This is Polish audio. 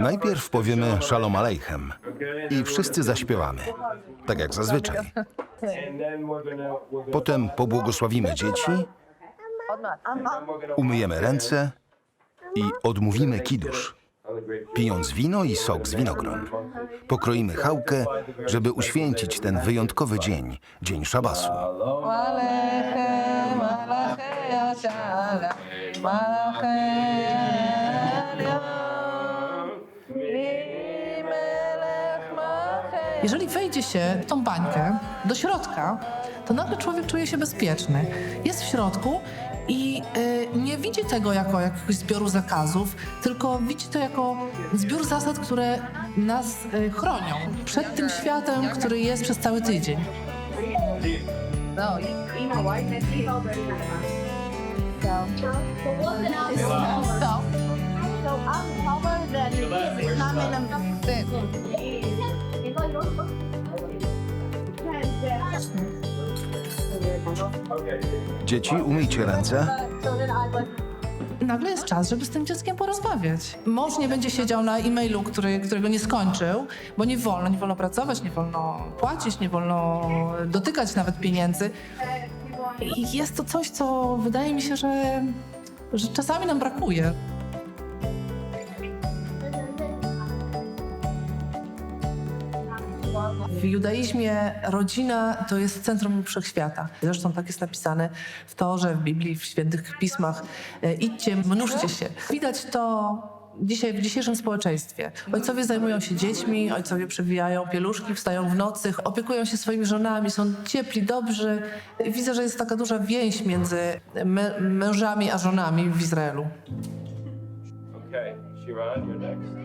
Najpierw powiemy Shalom Aleichem i wszyscy zaśpiewamy, tak jak zazwyczaj. Potem pobłogosławimy dzieci, umyjemy ręce i odmówimy kidusz, pijąc wino i sok z winogron. Pokroimy chałkę, żeby uświęcić ten wyjątkowy dzień, dzień szabasu. Malechem, Malacheja, Shalom, Jeżeli wejdzie się w tą bańkę do środka, to nagle człowiek czuje się bezpieczny. Jest w środku i y, nie widzi tego jako jakiegoś zbioru zakazów, tylko widzi to jako zbiór zasad, które nas y, chronią przed tym światem, który jest przez cały tydzień. No, no. So Dzieci, umyjcie ręce. Nagle jest czas, żeby z tym dzieckiem porozmawiać. Mąż nie będzie siedział na e-mailu, który, którego nie skończył, bo nie wolno, nie wolno pracować, nie wolno płacić, nie wolno dotykać nawet pieniędzy. I jest to coś, co wydaje mi się, że, że czasami nam brakuje. W judaizmie rodzina to jest centrum wszechświata. Zresztą tak jest napisane w Torze, w Biblii, w świętych pismach. E, Idźcie, mnóżcie się. Widać to dzisiaj w dzisiejszym społeczeństwie. Ojcowie zajmują się dziećmi, ojcowie przewijają pieluszki, wstają w nocy, opiekują się swoimi żonami, są ciepli, dobrzy. Widzę, że jest taka duża więź między mę- mężami a żonami w Izraelu. Okay, Shiran, you're next.